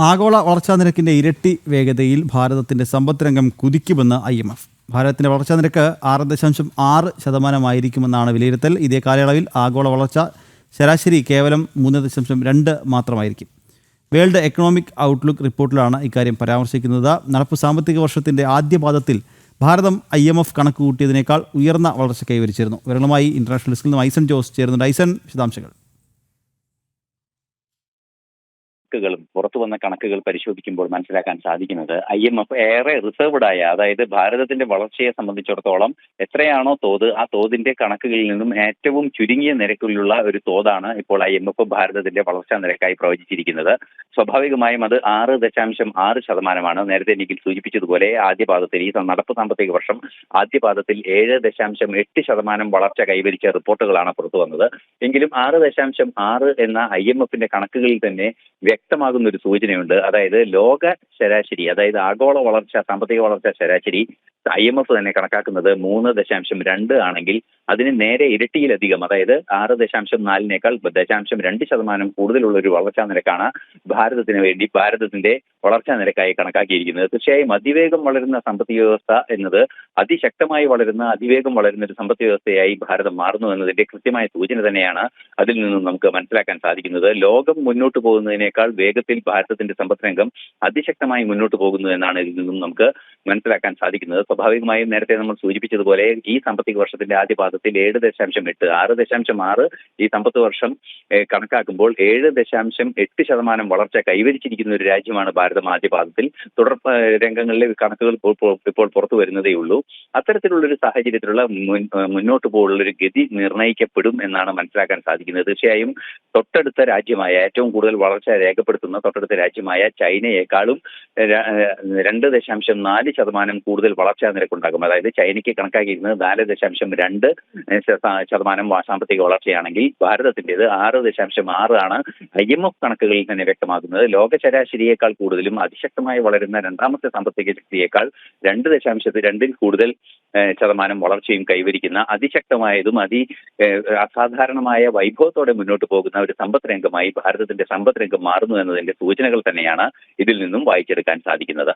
ആഗോള വളർച്ചാ നിരക്കിന്റെ ഇരട്ടി വേഗതയിൽ ഭാരതത്തിന്റെ സമ്പദ് രംഗം കുതിക്കുമെന്ന് ഐ എം എഫ്. ഭാരതത്തിന്റെ വളർച്ചാ നിരക്ക് ആറ് ദശാംശം ആറ് ശതമാനമായിരിക്കുമെന്നാണ് വിലയിരുത്തൽ. ഇതേ കാലയളവിൽ ആഗോള വളർച്ച ശരാശരി കേവലം മൂന്ന് ദശാംശം രണ്ട് മാത്രമായിരിക്കും. വേൾഡ് എക്കണോമിക് ഔട്ട്ലുക്ക് റിപ്പോർട്ടിലാണ് ഇക്കാര്യം പരാമർശിക്കുന്നത്. നടപ്പ് സാമ്പത്തിക വർഷത്തിന്റെ ആദ്യ പാദത്തിൽ ഭാരതം ഐ എം എഫ് കണക്ക് കൂട്ടിയതിനേക്കാൾ ഉയർന്ന വളർച്ച കൈവരിച്ചിരുന്നു. വിവരങ്ങളുമായി ഇന്റർനാഷണൽ ഡെസ്കിൽ നിന്ന് ഐസൺ ജോസ് ചേരുന്നുണ്ട്. ഐസൺ വിശദാംശങ്ങൾ. കണക്കുകളും പുറത്തു വന്ന കണക്കുകൾ പരിശോധിക്കുമ്പോൾ മനസ്സിലാക്കാൻ സാധിക്കുന്നത് ഐ എം എഫ് ഏറെ റിസർവ്ഡ് ആയ അതായത് ഭാരതത്തിന്റെ വളർച്ചയെ സംബന്ധിച്ചിടത്തോളം എത്രയാണോ തോത് ആ തോതിന്റെ കണക്കുകളിൽ നിന്നും ഏറ്റവും ചുരുങ്ങിയ നിരക്കിലുള്ള ഒരു തോതാണ് ഇപ്പോൾ ഐ എം എഫ് ഭാരതത്തിന്റെ വളർച്ചാ നിരക്കായി പ്രവചിച്ചിരിക്കുന്നത്. സ്വാഭാവികമായും അത് ആറ് ദശാംശം ആറ് ശതമാനമാണ്. നേരത്തെ എനിക്ക് സൂചിപ്പിച്ചതുപോലെ ആദ്യ പാദത്തിൽ ഈ നടപ്പ് സാമ്പത്തിക വർഷം ആദ്യ പാദത്തിൽ ഏഴ് ദശാംശം എട്ട് ശതമാനം വളർച്ച കൈവരിച്ച റിപ്പോർട്ടുകളാണ് പുറത്തു വന്നത്. എങ്കിലും ആറ് ദശാംശം ആറ് എന്ന ഐ എം എഫിന്റെ കണക്കുകളിൽ തന്നെ വ്യക്തമാകുന്ന ഒരു സൂചനയുണ്ട്. അതായത് ലോക ശരാശരി അതായത് ആഗോള വളർച്ച സാമ്പത്തിക വളർച്ച ശരാശരി ഐ എം എഫ് തന്നെ കണക്കാക്കുന്നത് മൂന്ന് ദശാംശം രണ്ട് ആണെങ്കിൽ അതിന് നേരെ ഇരട്ടിയിലധികം അതായത് ആറ് ദശാംശം നാലിനേക്കാൾ ദശാംശം രണ്ട് ശതമാനം കൂടുതലുള്ള ഒരു വളർച്ചാ നിരക്കാണ് ഭാരതത്തിന് വേണ്ടി ഭാരതത്തിന്റെ വളർച്ചാ നിരക്കായി കണക്കാക്കിയിരിക്കുന്നത്. തീർച്ചയായും അതിവേഗം വളരുന്ന സാമ്പത്തിക വ്യവസ്ഥ എന്നത് അതിശക്തമായി വളരുന്ന അതിവേഗം വളരുന്ന ഒരു സമ്പദ് വ്യവസ്ഥയായി ഭാരതം മാറുന്നു എന്നതിന്റെ കൃത്യമായ സൂചന തന്നെയാണ് അതിൽ നിന്നും നമുക്ക് മനസ്സിലാക്കാൻ സാധിക്കുന്നത്. ലോകം മുന്നോട്ട് പോകുന്നതിനേക്കാൾ വേഗത്തിൽ ഭാരതത്തിന്റെ സമ്പദ് രംഗം അതിശക്തമായി മുന്നോട്ട് പോകുന്നു എന്നാണ് ഇതിൽ നിന്നും നമുക്ക് മനസ്സിലാക്കാൻ സാധിക്കുന്നത്. സ്വാഭാവികമായും നേരത്തെ നമ്മൾ സൂചിപ്പിച്ചതുപോലെ ഈ സാമ്പത്തിക വർഷത്തിന്റെ ആദ്യ പാദത്തിൽ ഏഴ് ദശാംശം എട്ട്. ആറ് ദശാംശം ആറ് ഈ സമ്പത്ത് വർഷം കണക്കാക്കുമ്പോൾ ഏഴ് ദശാംശം എട്ട് ശതമാനം വളർച്ച കൈവരിച്ചിരിക്കുന്ന ഒരു രാജ്യമാണ് ഭാരതം ആദ്യ പാദത്തിൽ. തുടർ രംഗങ്ങളിലെ കണക്കുകൾ ഇപ്പോൾ പുറത്തു വരുന്നതേ ഉള്ളൂ. അത്തരത്തിലുള്ള ഒരു സാഹചര്യത്തിലുള്ള മുന്നോട്ട് പോകുള്ള ഒരു ഗതി നിർണയിക്കപ്പെടും എന്നാണ് മനസ്സിലാക്കാൻ സാധിക്കുന്നത്. തീർച്ചയായും തൊട്ടടുത്ത രാജ്യമായ ഏറ്റവും കൂടുതൽ വളർച്ച രേഖപ്പെടുത്തുന്ന തൊട്ടടുത്ത രാജ്യമായ ചൈനയെക്കാളും രണ്ട് ദശാംശം നാല് ശതമാനം കൂടുതൽ വളർച്ചാ നിരക്കുണ്ടാകും. അതായത് ചൈനയ്ക്ക് കണക്കാക്കിയിരുന്നത് നാല് ദശാംശം രണ്ട് ശതമാനം സാമ്പത്തിക വളർച്ചയാണെങ്കിൽ ഭാരതത്തിന്റേത് ആറ് ദശാംശം ആറ് ആണ് ഐ എം എഫ് കണക്കുകളിൽ തന്നെ വ്യക്തമാകുന്നത്. ലോക ശരാശരിയേക്കാൾ കൂടുതലും അതിശക്തമായി വളരുന്ന രണ്ടാമത്തെ സാമ്പത്തിക ശക്തിയേക്കാൾ രണ്ട് ദശാംശത്തിൽ രണ്ടിൽ കൂടുതൽ ശതമാനം വളർച്ചയും കൈവരിക്കുന്ന അതിശക്തമായതും അതി അസാധാരണമായ വൈഭവത്തോടെ മുന്നോട്ട് പോകുന്ന ഒരു സമ്പദ് രംഗമായി ഭാരതത്തിന്റെ സമ്പദ് രംഗം മാറുന്നു എന്നതിന്റെ സൂചനകൾ തന്നെയാണ് ഇതിൽ നിന്നും വായിച്ചെടുക്കാൻ സാധിക്കുന്നത്.